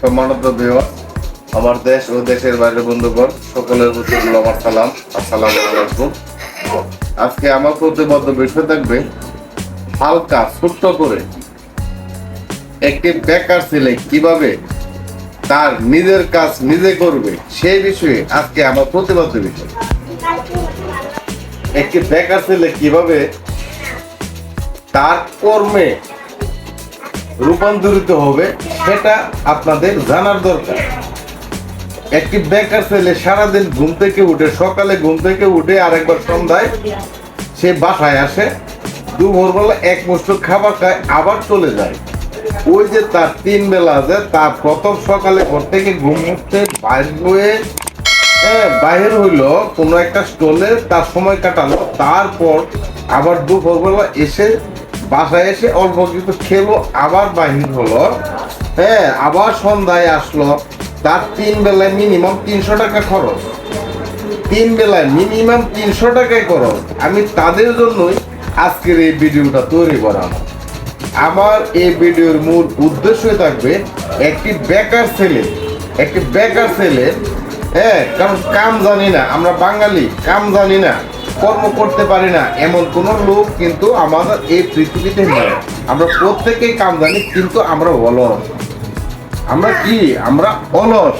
সম্মানিত দেওয়া আমার দেশ ও দেশের বাইরের বন্ধুগণ, সকলের প্রতি আমার সালাম। আসসালামু আলাইকুম। আজকে আমার প্রতিবদ্ধ বিষয় থাকবে, হালকা, ছোট্ট করে একটি বেকার ছেলে কীভাবে তার নিজের কাজ নিজে করবে, সেই বিষয়ে আজকে আমার প্রতিবদ্ধ বিষয়। একটি বেকার ছেলে কীভাবে তার কর্মে রূপান্তরিত হবে, সেটা আপনাদের জানার দরকার। একটি বেকার ছেলে সারাদিন ঘুম থেকে উঠে, সকালে ঘুম থেকে উঠে আরেকবার সন্ধ্যায় সে বাসায় আসে, দুপুরবেলা এক মুষ্ট খাবার খায়, আবার চলে যায়। ওই যে তার তিন বেলা আছে তার প্রথম সকালে ঘর থেকে ঘুম উঠতে বাইর হয়ে হ্যাঁ বাইরে হইল কোনো একটা স্টলে তার সময় কাটালো, তারপর আবার দুপুরবেলা এসে বাসায় এসে অল্প কিছু খেলো, আবার বাহির হলো। হ্যাঁ আবার সন্ধ্যায় আসলো। তার তিন বেলায় মিনিমাম তিনশো টাকা খরচ। তিন বেলায় মিনিমাম তিনশো টাকায় খরচ। আমি তাদের জন্যই আজকের এই ভিডিওটা তৈরি করানো আমার এই ভিডিওর মূল উদ্দেশ্যই থাকবে একটি বেকার ছেলে, একটি বেকার ছেলে হ্যাঁ কারণ কাম জানি না, আমরা বাঙালি, কাম জানি না। কর্ম করতে পারি না। এমন কোন লোক কিন্তু আমাদের এই পৃথিবীতে নেই। আমরা প্রত্যেকেই কাম জানি, কিন্তু আমরা অলস। আমরা কি? আমরা অলস।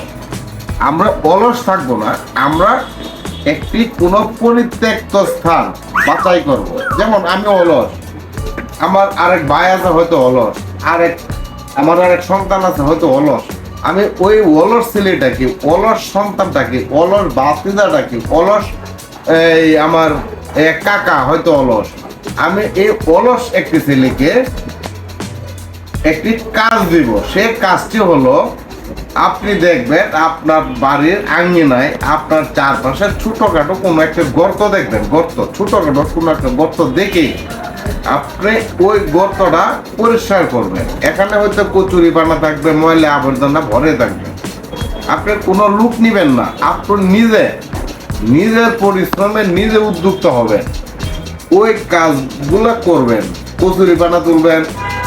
আমরা অলস থাকব না। আমরা একটি কোন পরিত্যক্ত স্থান বাছাই করব। যেমন আমি অলস। আমার আরেক ভাই আছে হয়তো অলস। আরেক আমার আরেক সন্তান আছে হয়তো অলস। আমি ওই অলস ছেলেটাকে, অলস সন্তানটাকে, অলস বাতিদাটাকে অলস এই আমার কাকা হয়তো অলস। আমি এই অলস একটি ছেলেকে একটি কাজ দিব। সে কাজটি হলো, আপনি দেখবেন আপনার বাড়ির আঙ্গিনায় আপনার চারপাশে ছোটখাটো কোনো একটা গর্ত দেখবেন। গর্ত, ছোটখাটো কোনো একটা গর্ত দেখেই আপনি ওই গর্তটা পরিষ্কার করবেন। এখানে হয়তো কচুরি পানা থাকবে, ময়লা আবর্জনা ভরে থাকবে। আপনি কোনো লুক নিবেন না। আপনি নিজে নিজের পরিশ্রমে নিজে উদ্যুক্ত হবেন। ওই কাজগুলো করবেন, কচুরি পানা তুলবেন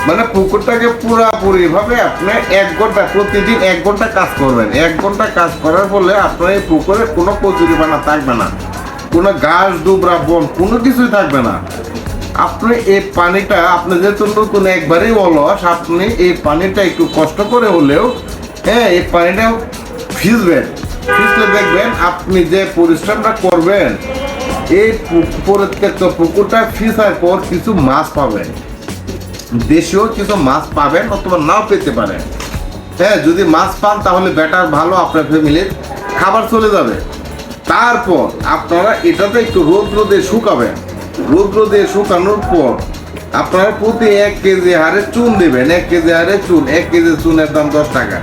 মানে পুকুরটাকে পুরাপুরি ভাবে আপনি এক ঘণ্টা, প্রতিদিন এক ঘণ্টা কাজ করবেন। এক ঘণ্টা কাজ করার ফলে আপনার এই পুকুরে কোনো কচুরি পানা থাকবে না, কোনো ঘাস ডুবরা বন, কোনো কিছুই থাকবে না। আপনি এই পানিটা, আপনি যেহেতু নতুন একবারেই অলস, আপনি এই পানিটা একটু কষ্ট করে হলেও হ্যাঁ এই পানিটা ভিজবেন। ভিজলে দেখবেন আপনি যে পরিশ্রমটা করবেন, এই পরিত্যক্ত পুকুরটা ফিসার পর কিছু মাছ পাবেন। দেশেও কিছু মাছ পাবেন অথবা নাও পেতে পারেন। হ্যাঁ যদি মাছ পান তাহলে বেটার ভালো, আপনার ফ্যামিলির খাবার চলে যাবে। তারপর আপনারা এটাতে একটু রৌদ্র দিয়ে শুকাবেন। রৌদ্র দিয়ে শুকানোর পর আপনারা প্রতি এক কেজি হারে চুন দিবেন। এক কেজি হারে চুন, এক কেজি চুনের দাম দশ টাকা।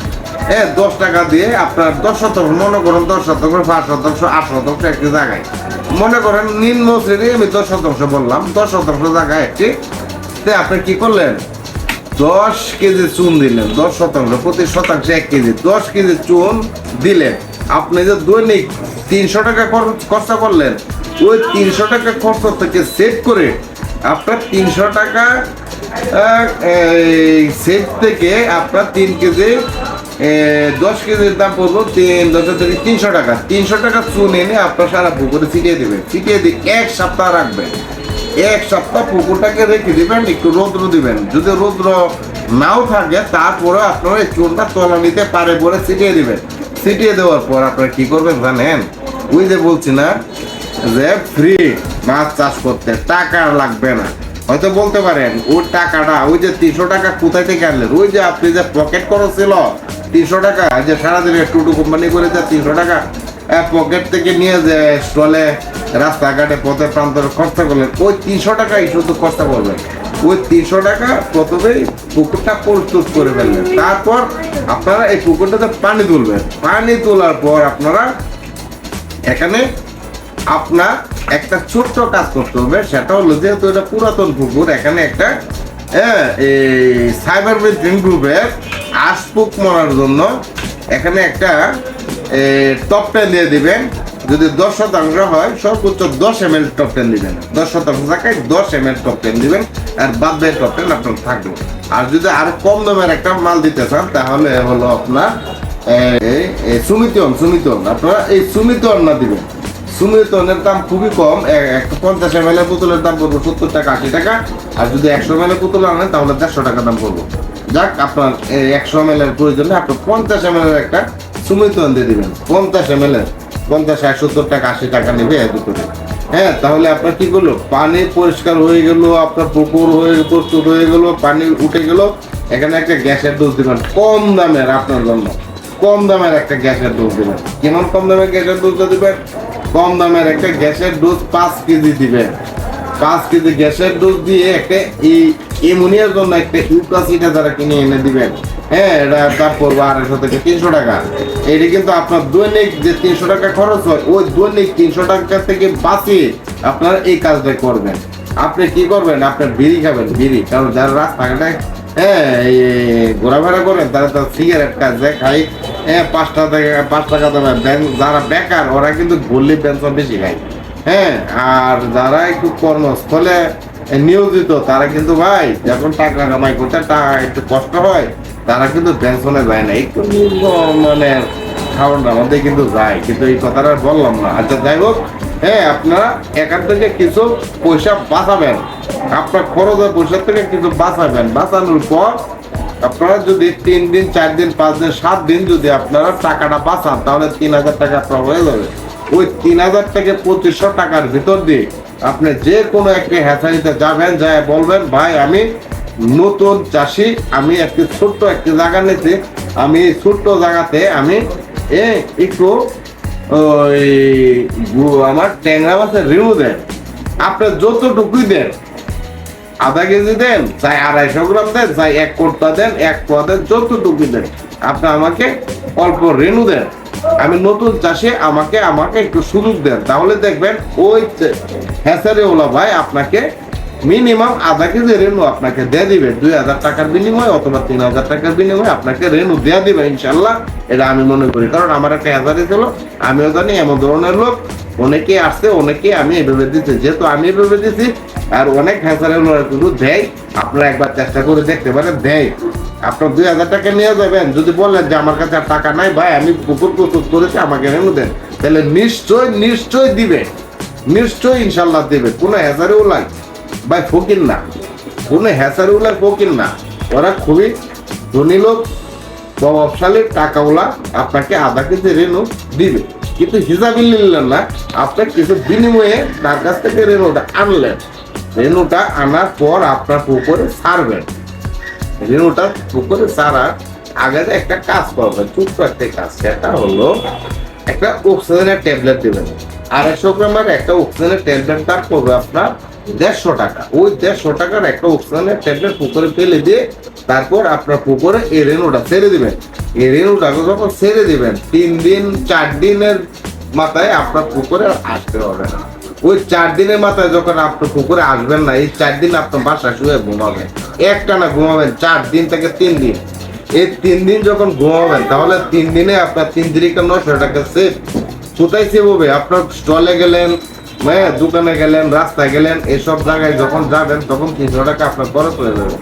হ্যাঁ দশ টাকা দিয়ে আপনার দশ শতাংশ মনে করেন দশ শতাংশ পাঁচ শতাংশ আট শতাংশ একটি জায়গায়। মনে করেন নিম্ন শ্রেণি আমি দশ শতাংশ বললাম, দশ শতাংশ জায়গায় একটি। তে আপনি কি করলেন? দশ কেজি চুন দিলেন, দশ শতাংশ প্রতি শতাংশ এক কেজি, দশ কেজি চুন দিলেন। আপনি যে দৈনিক তিনশো টাকা খরচা করলেন, ওই তিনশো টাকা খরচ থেকে সেভ করে আপনার তিনশো টাকা সেভ থেকে আপনার তিন কেজি দশ কেজির দাম পড়ব তিন দশ থেকে তিনশো টাকা। তিনশো টাকা চুন এনে আপনার সারা পুকুরে ছিটিয়ে ছিটিয়ে দিয়ে এক সপ্তাহ এক সপ্তাহ পুকুরটাকে রেখে দিবেন, একটু রৌদ্র দিবেন। যদি রৌদ্র নাও থাকে তারপরে আপনারা এই চুনটা তলা নিতে পারে বলে ছিটিয়ে দিবেন। ছিটিয়ে দেওয়ার পর আপনারা কি করবেন জানেন? ওই যে বলছি না, যে ফ্রি মাছ চাষ করতে টাকা লাগবে না। হয়তো বলতে পারেন ওই টাকাটা, ওই যে তিনশো টাকা কোথায় থেকে আনলেন? ওই যে আপনি যে পকেট খরচ ছিল, তিনশো টাকা যে সারাদিনে টুটু কোম্পানি করে যে তিনশো টাকা পকেট থেকে নিয়ে যে স্টলে রাস্তাঘাটে, পথে প্রান্তরে খরচা করলেন, ওই তিনশো টাকাই শুধু খরচা করবেন ওই তিনশো টাকা প্রথমেই পুকুরটা প্রস্তুত করে ফেললেন। তারপর আপনারা এই পুকুরটাতে পানি তুলবেন। পানি তোলার পর আপনারা এখানে আপনার একটা ছোট্ট কাজ করতে হবে, সেটা হলো যেহেতু এটা পুরাতন পুকুর এখানে একটা হ্যাঁ এই সাইবার বেঞ্চিং গ্রুপের আশপুক মরার জন্য এখানে একটা টপটা দিয়ে দিবেন। যদি দশ শতাংশ হয়, সর্বোচ্চ দশ এম এল টপ টেন দিবেন। দশ শতাংশ জায়গায় দশ এম এল টপ টেন দিবেন, আর বাদ বাকি টপ টেন আপনার থাকবে। আর যদি আর কম দামের একটা মাল দিতে চান, তাহলে হলো আপনার সুমিতন সুমিতন, আপনারা এই সুমিতন না দিবেন। সুমিতনের দাম খুবই কম। এ- একটা পঞ্চাশ এম এল বোতলের দাম পড়ব সত্তর টাকা, আশি টাকা। আর যদি একশো এম বোতল আনেন, তাহলে দেড়শো টাকা দাম পড়ব। যাক, আপনার একশো এম এর প্রয়োজনে আপনি পঞ্চাশ এম এর একটা সুমিতন দিয়ে দিবেন। পঞ্চাশ এম এর, পঞ্চাশ ষাট সত্তর টাকা, আশি টাকা নেবে এ দুটোরে হ্যাঁ তাহলে আপনার কি করল? পানি পরিষ্কার হয়ে গেল, আপনার পুকুর হয়ে, প্রস্তুত হয়ে গেল, পানি উঠে গেল। এখানে একটা গ্যাসের ডোজ দিবেন, কম দামের আপনার জন্য। কম দামের একটা গ্যাসের ডোজ দিবেন। কেমন কম দামের গ্যাসের ডোজটা দিবেন? কম দামের একটা গ্যাসের ডোজ পাঁচ কেজি দিবেন। পাঁচ কেজি গ্যাসের ডোজ দিয়ে একটা এই এমোনিয়ার জন্য একটা ইউপ্লাসিটা যারা কিনে এনে দিবেন। হ্যাঁ এটা তার পড়ব আড়াইশো থেকে তিনশো টাকা। এটা কিন্তু আপনার দৈনিক যে তিনশো টাকা খরচ হয়, ওই দৈনিক তিনশো টাকা থেকে বাঁচিয়ে আপনারা এই কাজটা করবেন। আপনি কি করবেন? আপনার বিড়ি খাবেন, বিড়ি। কারণ যারা রাস্তাঘাটে হ্যাঁ এই ঘোরাফেরা করেন, তারা তো সিগারেট কাজে খাই হ্যাঁ পাঁচ টাকা থেকে যারা বেকার, ওরা কিন্তু গল্লি পেনশন বেশি খায়। হ্যাঁ আর যারা একটু কর্মস্থলে নিয়োজিত, তারা কিন্তু ভাই, যখন টাকা কামাই করতে টাকা একটু কষ্ট হয়, তারা কিন্তু পেনশনে যায় না। একটু মানে খাওয়ানোর মধ্যে কিন্তু যায়। কিন্তু এই কথাটা বললাম না। আচ্ছা যাই হোক হ্যাঁ আপনারা এখান থেকে কিছু পয়সা বাঁচাবেন। আপনার খরচের পয়সা থেকে কিছু বাঁচাবেন। বাঁচানোর পর আপনারা যদি তিন দিন, চার দিন, পাঁচ দিন, সাত দিন যদি আপনারা টাকাটা বাঁচান, তাহলে তিন হাজার টাকা আপনার হয়ে যাবে। ওই তিন হাজার থেকে পঁচিশশো টাকার ভিতর দিয়ে আপনি যে কোনো একটি হ্যাচারিতে যাবেন, যায় বলবেন, ভাই, আমি নতুন চাষি, আমি একটি ছোট্ট একটি জায়গা নিতে আমি এই ছোট্ট জায়গাতে আমি, এ, একটু ওই, আমার ট্যাংরা মাছের রিমু দেন। আপনি যতটুকুই দেন আধা কেজি দেন, চাই আড়াইশো গ্রাম দেন, চাই এক কোটা দেন, এক পোয়া দেন, যতটুকু দেন। আপনি আমাকে অল্প রেণু দেন। আমি নতুন চাষে, আমাকে আমাকে একটু সুযোগ দেন। তাহলে দেখবেন, ওই হ্যাসারে ওলা ভাই আপনাকে মিনিমাম আধা কেজি রেণু আপনাকে দিয়ে দিবে। দুই হাজার টাকার বিনিময়ে অথবা তিন হাজার টাকার বিনিময়ে আপনাকে রেণু দেওয়া দিবে ইনশাল্লাহ এটা আমি মনে করি। কারণ আমার একটা হ্যাজারি ছিল, আমিও জানি এমন ধরনের লোক। অনেকে আসছে অনেকে আমি এভাবে দিচ্ছি। যেহেতু আমি এভাবে দিচ্ছি আর অনেক হ্যাচারের লোক কিন্তু দেয়। আপনারা একবার চেষ্টা করে দেখতে পারেন, দেয়। আপনার দুই হাজার টাকা নিয়ে যাবেন। যদি বলেন যে আমার কাছে আর টাকা নাই, ভাই, আমি পুকুর প্রস্তুত করেছি, আমাকে রেনু দেন। তাহলে নিশ্চয় নিশ্চয় দিবে। নিশ্চয় ইনশাল্লাহ দেবে। কোনো হেসারে উলাই। ভাই, ফকির না। কোনো হ্যাচারে উলাই ফকির না। ওরা খুবই ধনী লোক, প্রভাবশালী, টাকাওয়ালা, আপনাকে আধা কেজি রেনু দিবে। কিন্তু হিসাবই নিলেন না আপনার কিছু বিনিময়ে তার কাছ থেকে রেনুটা আনলেন। রেনুটা আনার পর আপনার পুকুরে ছাড়বেন রেনুটা পুকুরে ছাড়ার আগে একটা কাজ করবেন ছোট্ট একটা কাজ। সেটা হলো একটা অক্সিজেনের ট্যাবলেট দেবেন। আড়াইশো গ্রামের একটা অক্সিজেনের ট্যাবলেট তার পড়বে আপনার দেড়শো টাকা। ওই দেড়শো টাকার একটা অক্সিজেনের ট্যাবলেট পুকুরে ফেলে দিয়ে তারপর আপনার পুকুরে এই রেনুটা ছেড়ে দিবেন। এই রেনুটাকে যখন ছেড়ে দিবেন, তিন দিন, চার দিনের মাথায় আপনার পুকুরে আসতে হবে না। ওই চার দিনের মাথায় যখন আপনি পুকুরে আসবেন না, এই চার দিন আপনার বাসায় শুয়ে ঘুমাবেন। একটা না ঘুমাবেন, চার দিন থেকে তিন দিন। এই তিন দিন যখন ঘুমাবেন, তাহলে তিন দিনে আপনার তিন দিকে নশো টাকা সেভ কোথায় সেভ হবে? আপনার স্টলে গেলেন হ্যাঁ দোকানে গেলেন, রাস্তায় গেলেন, এসব জায়গায় যখন যাবেন, তখন তিনশো টাকা আপনার খরচ হয়ে যাবে।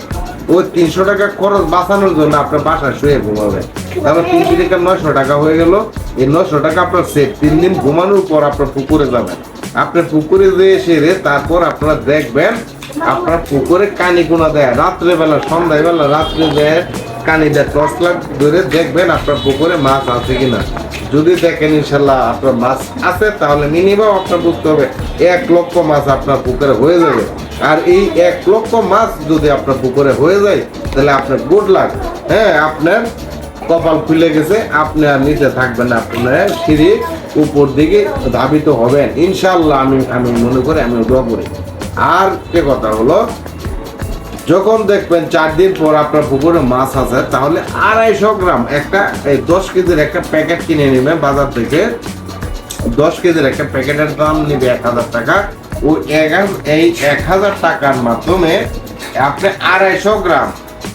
ওই তিনশো টাকা খরচ বাঁচানোর জন্য আপনার বাসায় শুয়ে ঘুমাবেন। তাহলে তিনশো টাকা নয়শো টাকা হয়ে গেল। এই নশো টাকা আপনার সেভ তিন দিন ঘুমানোর পর আপনার পুকুরে যাবেন। আপনার পুকুরে যেয়ে সেরে তারপর আপনারা দেখবেন আপনার পুকুরে কানি কোনা দেয়। রাত্রেবেলা সন্ধ্যাবেলা রাত্রে দেয় কানি দেয় টর্চ লাইট ধরে দেখবেন আপনার পুকুরে মাছ আছে কিনা। যদি দেখেন ইনশাল্লাহ আপনার মাছ আছে তাহলে মিনিমাম আপনার বুঝতে হবে এক লক্ষ মাছ আপনার পুকুরে হয়ে যাবে। আর এই এক লক্ষ মাছ যদি আপনার পুকুরে হয়ে যায় তাহলে আপনার গুড লাক হ্যাঁ আপনার কপাল খুলে গেছে, আপনি আর নিচে থাকবেন আপনার সিঁড়ি উপর দিকে ধাবিত হবেন। ইনশাল্লাহ আমি আমি মনে করি, আমি দোয়া করি। আর কে কথা হলো, যখন দেখবেন চার দিন পর আপনার পুকুরে মাছ আছে, তাহলে আড়াইশো গ্রাম একটা, এই দশ কেজির একটা প্যাকেট কিনে নেবেন বাজার থেকে। দশ কেজির একটা প্যাকেটের দাম নিবে এক হাজার টাকা। হাজার, এই এক হাজার টাকার মাধ্যমে আপনি আড়াইশো গ্রাম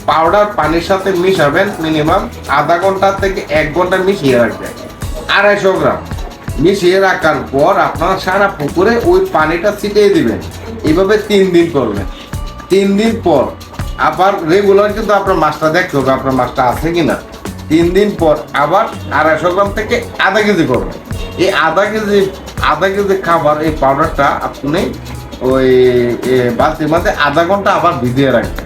পাউডার পানির সাথে মিশাবেন মিনিমাম আধা ঘণ্টা থেকে এক ঘণ্টা মিশিয়ে রাখবেন। আড়াইশো গ্রাম। মিশিয়ে রাখার পর আপনারা সারা পুকুরে ওই পানিটা ছিটিয়ে দিবেন। এভাবে তিন দিন করবেন। তিন দিন পর আবার রেগুলার কিন্তু আপনার মাছটা দেখতে হবে আপনার মাছটা আছে কিনা। তিন দিন পর আবার আড়াইশো গ্রাম থেকে আধা কেজি করবেন। এই আধা কেজি আধা কেজি খাবার এই পাউডারটা আপনি ওই বালতির মধ্যে আধা ঘণ্টা আবার ভিজিয়ে রাখবেন।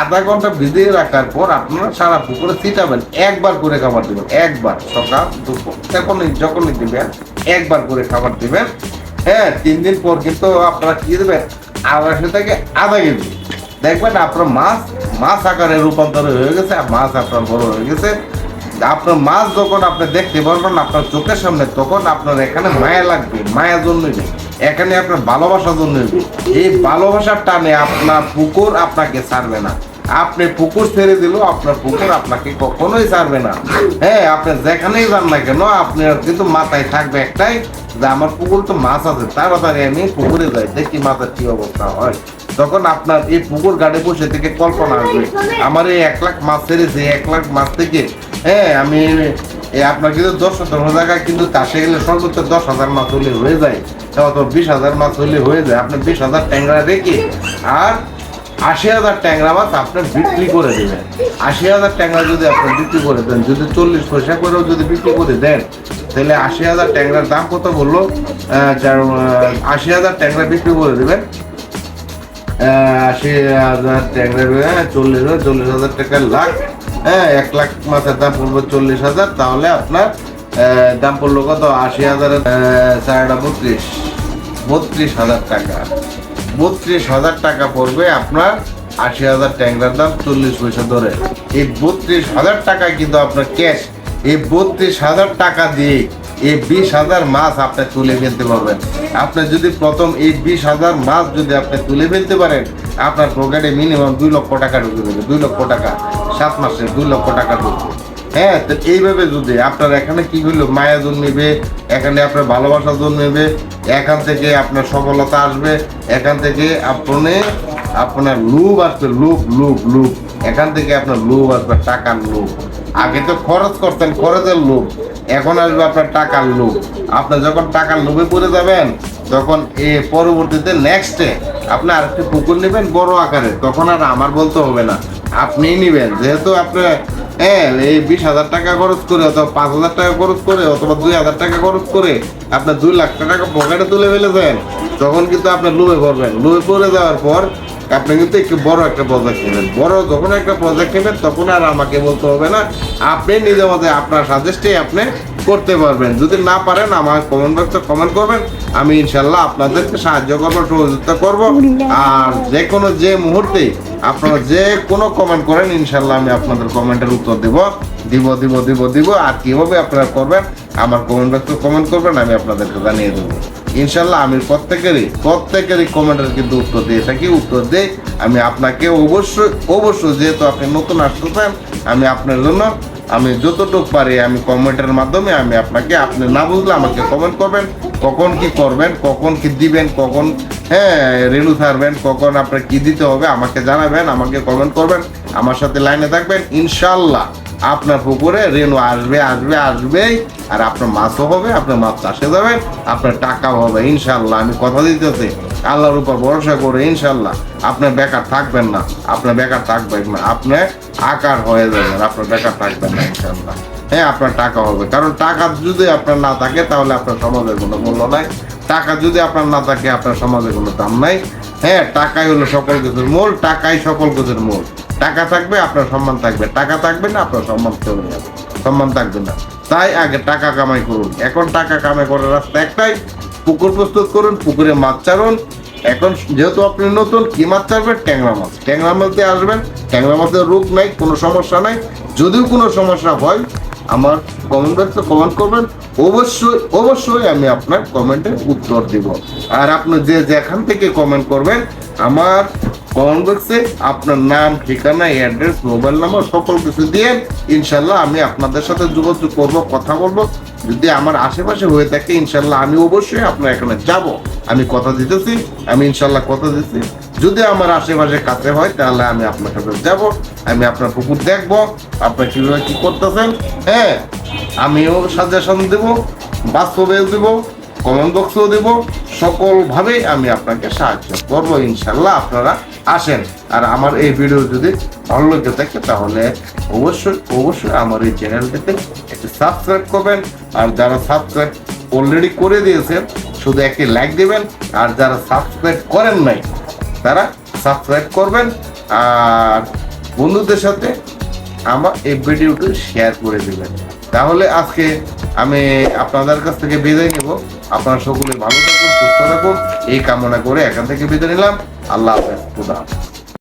আধা ঘণ্টা ভিজিয়ে রাখার পর আপনারা সারা পুকুরে ছিটাবেন। একবার করে খাবার দিবেন, একবার, সকাল, দুপুর, যখনই যখনই দিবেন, একবার করে খাবার দিবেন। হ্যাঁ তিন দিন পর কিন্তু আপনারা কি দেবেন? আড়াইশো থেকে আধা কেজি। দেখবেন আপনার মাছ মাছ আকারে রূপান্তর হয়ে গেছে, আর মাছ আপনার বড় হয়ে গেছে। আপনার মাছ যখন আপনি দেখতে পারবেন, আপনার চোখের সামনে, তখন আপনার এখানে মায়া লাগবে, মায়া জন্মবে। এখানে আপনার ভালোবাসা জন্মবে। এই ভালোবাসার টানে আপনার পুকুর আপনাকে ছাড়বে না। আপনি পুকুর ছেড়ে দিলেও আপনার পুকুর আপনাকে কখনোই ছাড়বে না। হ্যাঁ আপনি যেখানেই যান না কেন আপনার কিন্তু মাথায় থাকবে একটাই যে আমার পুকুর তো মাছ আছে তাড়াতাড়ি আমি পুকুরে যাই দেখি মাছের কি অবস্থা হয়। তখন আপনার এই পুকুর গাড়ি বসে থেকে কল্পনা আসবে আমার এই এক লাখ মাছ ছেড়েছে এক লাখ মাছ থেকে হ্যাঁ আমি এই আপনার কিন্তু দশ হাজার জায়গায় কিন্তু চাষে গেলে সর্বোচ্চ দশ হাজার মাছ হলে হয়ে যায় অথবা বিশ হাজার মাছ হলে হয়ে যায় আপনি বিশ হাজার ট্যাংরা রেখে আর আশি হাজার ট্যাংরা মাছ আপনার বিক্রি করে দেবেন আশি হাজার ট্যাংরা যদি আপনি বিক্রি করে দেন, যদি চল্লিশ পয়সা করেও যদি বিক্রি করে দেন, তাহলে আশি হাজার ট্যাংরার দাম কত বলল? আশি হাজার ট্যাংরা বিক্রি করে দেবেন। আশি হাজার ট্যাংরা হ্যাঁ চল্লিশ হাজার চল্লিশ হাজার টাকা লাখ হ্যাঁ এক লাখ মাছের দাম পড়বে চল্লিশ হাজার, তাহলে আপনার দাম পড়ল কত? আশি হাজারের চারটা বত্রিশ বত্রিশ হাজার টাকা। বত্রিশ হাজার টাকা পড়বে আপনার আশি হাজার ট্যাংরার দাম চল্লিশ পয়সা ধরে। এই বত্রিশ হাজার টাকা কিন্তু আপনার ক্যাশ এই বত্রিশ হাজার টাকা দিয়ে এই বিশ হাজার মাছ আপনি তুলে ফেলতে পারবেন। আপনি যদি প্রথম এই বিশ হাজার মাছ যদি আপনি তুলে ফেলতে পারেন, আপনার পকেটে মিনিমাম দুই লক্ষ টাকা ঢুকে দেবে দুই লক্ষ টাকা, সাত মাসে দুই লক্ষ টাকা ঢুকবে। হ্যাঁ তো এইভাবে যদি আপনার এখানে কি হইল মায়া জন্মিবে, এখানে আপনার ভালোবাসা জন্মিবে এখান থেকে আপনার সফলতা আসবে, এখান থেকে আপনি, আপনার লুভ আসবে, লুভ লুভ লুভ। এখান থেকে আপনার লুভ আসবে, টাকার লোভ। আগে তো খরচ করতেন, খরচের লোভ। এখন আসবে আপনার টাকার লোভ। আপনি যখন টাকার লোভে পড়ে যাবেন, তখন এ পরবর্তীতে নেক্সটে আপনি আরেকটি পুকুর নেবেন বড় আকারে তখন আর আমার বলতে হবে না। আপনিই নেবেন। যেহেতু আপনি হ্যাঁ এই বিশ হাজার টাকা খরচ করে অথবা পাঁচ হাজার টাকা খরচ করে অথবা দুই হাজার টাকা খরচ করে আপনার দুই লাখ টাকা পকেটে তুলে ফেলেছেন, তখন কিন্তু আপনার লুবে পড়বেন। লুবে পড়ে যাওয়ার পর আপনি কিন্তু একটু বড় একটা প্রজেক্ট নেবেন। বড় যখন একটা প্রজেক্ট নেবেন, তখন আর আমাকে বলতে হবে না। আপনি নিজের মধ্যে আপনার সাজেস্টে আপনি করতে পারবেন। যদি না পারেন আমার কমেন্ট বক্সে কমেন্ট করবেন। আমি ইনশাল্লাহ আপনাদেরকে সাহায্য করব, সহযোগিতা করব। আর যে কোনো যে মুহূর্তে আপনারা যে কোনো কমেন্ট করেন ইনশাল্লাহ আমি আপনাদের কমেন্টের উত্তর দিব। দিব দিব দিব দিব। আর কীভাবে আপনারা করবেন, আমার কমেন্ট বক্সে কমেন্ট করবেন, আমি আপনাদেরকে জানিয়ে দেবো। ইনশাল্লাহ আমি প্রত্যেকেরই প্রত্যেকেরই কমেন্টের কিন্তু উত্তর দিয়ে থাকি। উত্তর দিই আমি আপনাকে অবশ্যই অবশ্যই যেহেতু আপনি নতুন আসতেছেন, আমি আপনার জন্য, আমি যতটুকু পারি আমি কমেন্টের মাধ্যমে আমি আপনাকে, আপনি না বুঝলে আমাকে কমেন্ট করবেন, কখন কি করবেন, কখন কি দিবেন, কখন হ্যাঁ রেনু থাকবেন কখন আপনার কি দিতে হবে আমাকে জানাবেন, আমাকে কমেন্ট করবেন, আমার সাথে লাইনে থাকবেন, ইনশাল্লাহ। আপনার পুকুরে রেনু আসবে আসবে, আসবেই। আর আপনার মাছও হবে, আপনার মাছ চাষে যাবেন আপনার টাকাও হবে, ইনশাল্লাহ। আমি কথা দিতেছি, আল্লাহর উপর ভরসা করে, ইনশাল্লাহ। আপনার বেকার থাকবেন না, আপনার বেকার থাকবেন না, আপনি আকার হয়ে যাবেন, আপনার বেকার থাকবেন না, ইনশাল্লাহ। হ্যাঁ আপনার টাকা হবে। কারণ টাকা যদি আপনার না থাকে, তাহলে আপনার সমাজের কোনো মূল্য নাই। টাকা যদি আপনার না থাকে, আপনার সমাজে কোনো দাম নাই। হ্যাঁ টাকাই হলো সকল কিছুর মূল, টাকাই সকল কিছুর মূল। টাকা থাকবে, আপনার সম্মান থাকবে। টাকা থাকবে না, আপনার সম্মান চলে যাবে সম্মান থাকবে না। তাই আগে টাকা কামাই করুন। এখন টাকা কামাই করার রাস্তা একটাই, পুকুর প্রস্তুত করুন, পুকুরে মাছ চারুন এখন যেহেতু আপনি নতুন, কি মাছ চারবেন ট্যাংরা মাছ। ট্যাংরা মাছ দিয়ে আসবেন, ট্যাংরা মাছের রোগ নাই, কোনো সমস্যা নাই। যদিও কোনো সমস্যা হয়, আমার কমেন্ট বক্সে কমেন্ট করবেন। অবশ্যই অবশ্যই আমি আপনার কমেন্টের উত্তর দিব। আর আপনি যে যেখান থেকে কমেন্ট করবেন আমার কমেন্ট বক্সে আপনার নাম, ঠিকানা, অ্যাড্রেস, মোবাইল নাম্বার, সকল কিছু দিয়ে ইনশাল্লাহ আমি আপনাদের সাথে যোগাযোগ করব, কথা বলব। যদি আমার আশেপাশে হয়ে থাকে, ইনশাল্লাহ আমি অবশ্যই আপনার এখানে যাব। আমি কথা দিতেছি, আমি ইনশাল্লাহ কথা দিচ্ছি যদি আমার আশেপাশে কাছে হয়, তাহলে আমি আপনার কাছে যাব, আমি আপনার পুকুর দেখব, আপনার কীভাবে কী করতেছেন হ্যাঁ আমিও সাজেশন দেব, বাস্তবেও দিব। কমেন্ট বক্সেও দিব। সকলভাবেই আমি আপনাকে সাহায্য করব, ইনশাল্লাহ আপনারা আসেন। আর আমার এই ভিডিও যদি ভালো লেগে থাকে, তাহলে অবশ্যই অবশ্যই আমার এই চ্যানেলটাতে একটি সাবস্ক্রাইব করবেন। আর যারা সাবস্ক্রাইব অলরেডি করে দিয়েছেন, শুধু একটি লাইক দেবেন। আর যারা সাবস্ক্রাইব করেন নাই, তারা সাবস্ক্রাইব করবেন। আর বন্ধুদের সাথে আমার এই ভিডিওটি শেয়ার করে দেবেন। তাহলে আজকে আমি আপনাদের কাছ থেকে বিদায় নেব। আপনারা সকলে ভালো থাকুন, সুস্থ থাকুন। এই কামনা করে এখান থেকে বিদায় নিলাম। আল্লাহ হাফেজ, খুদা হাফেজ।